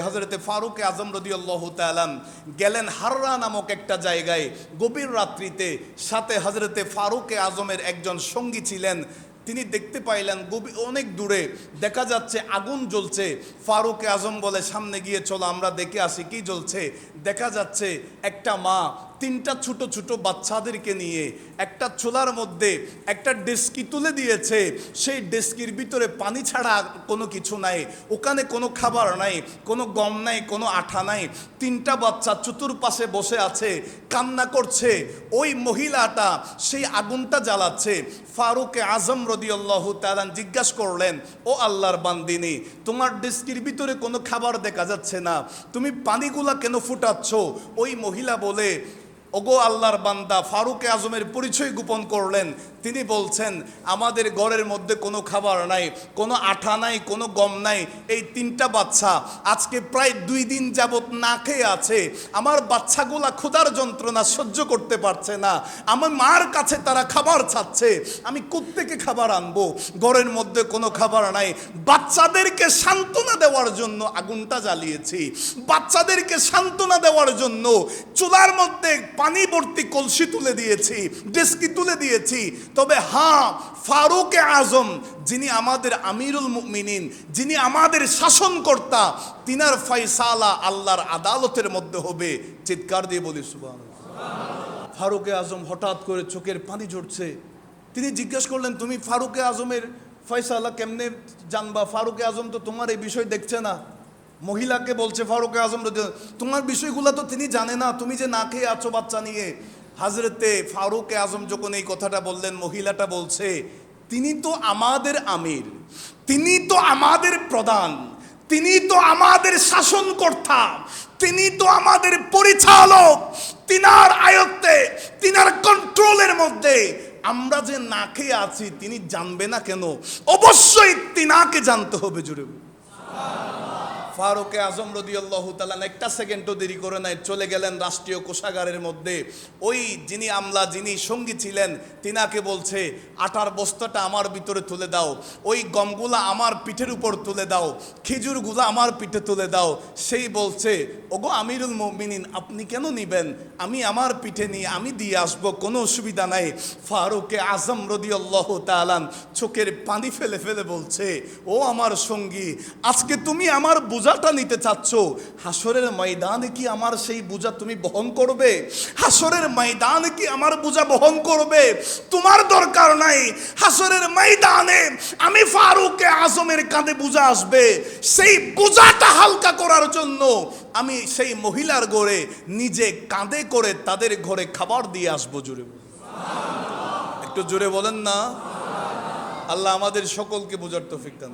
হজরতে ফারুক আজম রদিয়াল্লাহ তালাম গেলেন হাররা নামক একটা জায়গায়। গভীর রাত্রিতে সাথে হজরতে ফারুক আজমের একজন সঙ্গী ছিলেন। তিনি দেখতে পাইলেন গভীর অনেক দূরে দেখা যাচ্ছে আগুন জ্বলছে। ফারুক আজম বলে, সামনে গিয়ে চলো, আমরা দেখে আসি কি জ্বলছে। দেখা যাচ্ছে একটা মা তিনটা ছোট ছোট বাচ্চাদেরকে নিয়ে একটা চুলার মধ্যে একটা ডেস্কি তুলে দিয়েছে। সেই ডেস্কির ভিতরে পানি ছাড়া কোনো কিছু নাই। ওখানে কোনো খাবার নাই, কোনো গম নাই, কোনো আঠা নাই। তিনটা বাচ্চা চতুর্পাশে বসে আছে, কান্না করছে। ওই মহিলাটা সেই আগুনটা জ্বালাচ্ছে। ফারুক আজম রদিয়াল্লাহু তালান জিজ্ঞাসা করলেন, ও আল্লাহর বান্দিনী, তোমার ডেস্কির ভিতরে কোনো খাবার দেখা যাচ্ছে না? তুমি পানিগুলা কেন ফুটাচ্ছ? ওই মহিলা বলে ওগো আল্লাহর বান্দা, ফারুক আজমের পরিচয় গোপন করলেন। তিনি বলছেন, আমাদের ঘরের মধ্যে কোনো খাবার নাই, কোনো আঠা নাই, কোনো গম নাই। এই তিনটা বাচ্চা আজকে প্রায় দুই দিন যাবৎ না খেয়ে আছে। আমার বাচ্চাগুলা ক্ষুধার যন্ত্রণা সহ্য করতে পারছে না। আমার মার কাছে তারা খাবার চাচ্ছে। আমি কোত্থেকে খাবার আনব? ঘরের মধ্যে কোনো খাবার নাই। বাচ্চাদেরকে সান্ত্বনা দেওয়ার জন্য আগুনটা জ্বালিয়েছি। বাচ্চাদেরকে সান্ত্বনা দেওয়ার জন্য চুলার মধ্যে পানি ভর্তি কলসি তুলে দিয়েছি, ডেস্কি তুলে দিয়েছি। তবে হ্যাঁ ফারুক আজম যিনি আমাদের আমিরুল মুমিনিন, যিনি আমাদের শাসনকর্তা, তিনার ফয়সালা আল্লাহর আদালতের মধ্যে হবে। চিৎকার দিয়ে বলি সুবাহ ফারুকে আজম হঠাৎ করে চোখের পানি ঝরছে। তিনি জিজ্ঞেস করলেন, তুমি ফারুকে আজমের ফয়সালা কেমনে জানবা? ফারুকে আজম তো তোমার এই বিষয় দেখছে না। মহিলাকে বলছে, ফারুকে আজম তোমার বিষয়গুলো তো তিনি জানে না। তুমি যে না খেয়ে আছো বাচ্চা নিয়ে। হাজরতে ফারুকে আজম যখন এই কথাটা বললেন, মহিলাটা বলছে, তিনি তো আমাদের আমির। তিনি তো আমাদের প্রধান। তিনি তো আমাদের শাসনকর্তা। তিনি তো আমাদের পরিচালক। তিনার আয়ত্তে, তিনার কন্ট্রোলের মধ্যে আমরা যে না খেয়ে আছি তিনি জানবে না কেন? অবশ্যই তিনাকে জানতে হবে জুড়ে। ফারুকে আজম রদিয়াল্লাহু তালান একটা সেকেন্ডও দেরি করে নাই, চলে গেলেন রাষ্ট্রীয় কোষাগারের মধ্যে। ওই যিনি আমলা, যিনি সঙ্গী ছিলেন, তিনাকে বলছে, আটার বস্তাটা আমার ভিতরে তুলে দাও, ওই গমগুলা আমার পিঠের উপর তুলে দাও, খেজুরগুলো আমার পিঠে তুলে দাও। সেই বলছে, ওগো আমিরুল মমিনিন, আপনি কেন নিবেন? আমি আমার পিঠে নিয়ে, আমি দিয়ে আসব, কোনো অসুবিধা নাই। ফারুকে আজম রদিয়াল্লাহ তালান চোখের পানি ফেলে ফেলে বলছে, ও আমার সঙ্গী, আজকে তুমি আমার বোঝাটা নিতে চাচ্ছ? হাসরের ময়দানে কি আমার সেই বোঝা তুমি বহন করবে? হাসরের ময়দানে কি আমার বোঝা বহন করবে? তোমার দরকার নাই। হাসরের ময়দানে আমি ফারুকে আজমের কাঁধে বোঝা আসবে। সেই বোঝাটা হালকা করার জন্য আমি সেই মহিলার ঘরে নিজে কাঁধে করে তাদের ঘরে খাবার দিয়ে আসব জুড়ে একটু জোরে বলেন না। আল্লাহ আমাদের সকলকে বোঝার তৌফিক দান।